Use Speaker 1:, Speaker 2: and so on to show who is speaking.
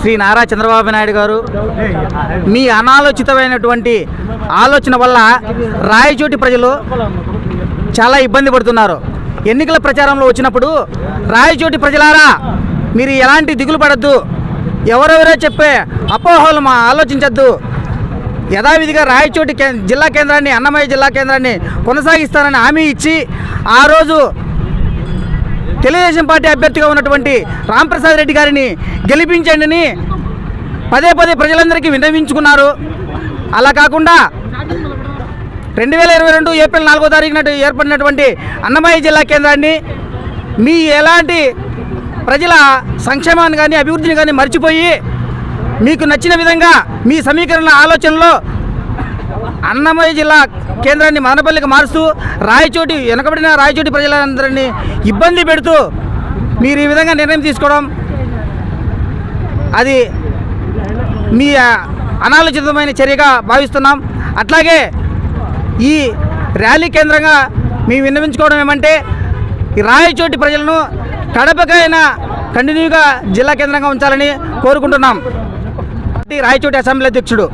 Speaker 1: శ్రీ నారా చంద్రబాబు నాయుడు గారు. మీ అనాలోచితమైనటువంటి ఆలోచన వల్ల రాయచోటి ప్రజలు చాలా ఇబ్బంది పడుతున్నారు. ఎన్నికల ప్రచారంలో వచ్చినప్పుడు రాయచోటి ప్రజలారా మీరు ఎలాంటి దిగులు పడద్దు. ఎవరెవరో చెప్పే అపోహలు మా ఆలోచించద్దు. యథావిధిగా రాయచోటి కే జిల్లా కేంద్రాన్ని అన్నమయ్య జిల్లా కేంద్రాన్ని కొనసాగిస్తానని హామీ ఇచ్చి ఆ రోజు తెలుగుదేశం పార్టీ అభ్యర్థిగా ఉన్నటువంటి రాంప్రసాద్ రెడ్డి గారిని గెలిపించండిని పదే పదే ప్రజలందరికీ విన్నవించుకున్నారు. అలా కాకుండా రెండు వేల ఇరవై రెండు ఏప్రిల్ నాలుగో తారీఖున ఏర్పడినటువంటి అన్నమయ్య జిల్లా కేంద్రాన్ని మీ ఎలాంటి ప్రజల సంక్షేమాన్ని కానీ అభివృద్ధిని కానీ మర్చిపోయి మీకు నచ్చిన విధంగా మీ సమీకరణ ఆలోచనలో అన్నమయ్య జిల్లా కేంద్రాన్ని మదనపల్లికి మారుస్తూ రాయచోటి వెనకబడిన రాయచోటి ప్రజలందరినీ ఇబ్బంది పెడుతూ మీరు ఈ విధంగా నిర్ణయం తీసుకోవడం అది మీ అనాలోచితమైన చర్యగా భావిస్తున్నాం. అట్లాగే ఈ ర్యాలీ కేంద్రంగా మేము విన్నవించుకోవడం ఏమంటే రాయచోటి ప్రజలను కడపకైనా కంటిన్యూగా జిల్లా కేంద్రంగా ఉంచాలని కోరుకుంటున్నాం. రాయచోటి అసెంబ్లీ అధ్యక్షుడు.